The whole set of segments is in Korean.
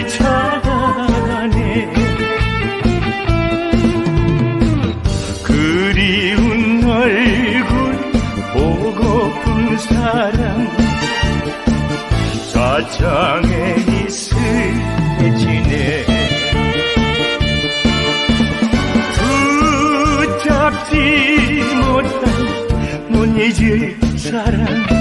경춘선 열차가 가네. 그리운 얼굴 보고픈 사람 좌창에 있을지네. 붙잡지 못한 못 잊을 사람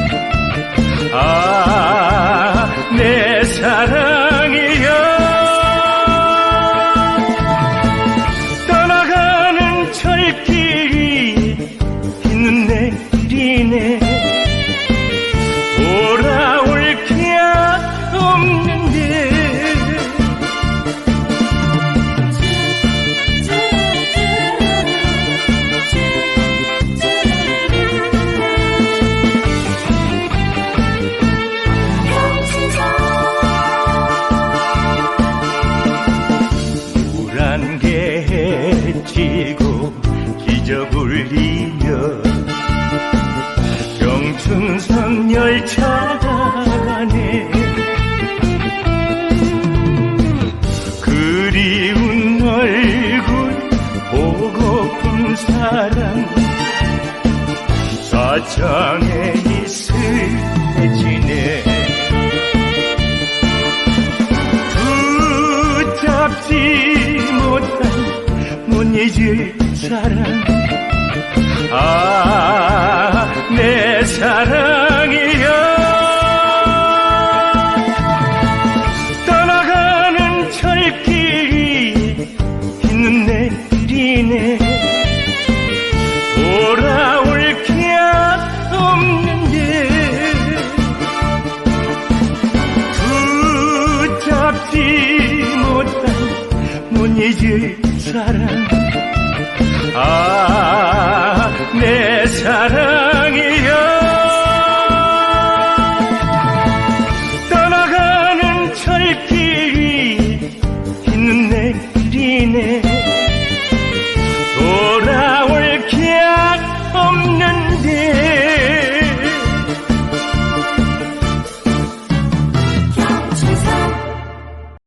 울리며 경춘선 열차가 가네. 그리운 얼굴 보고픈 사람 좌창에 있을지네. 붙잡지 못한 못 잊을 사람 아, 내 사랑이여. 떠나가는 철길이 있는 내일이네. 돌아올 기약 없는데 붙잡지 못한 못 잊을 사람. 아, did.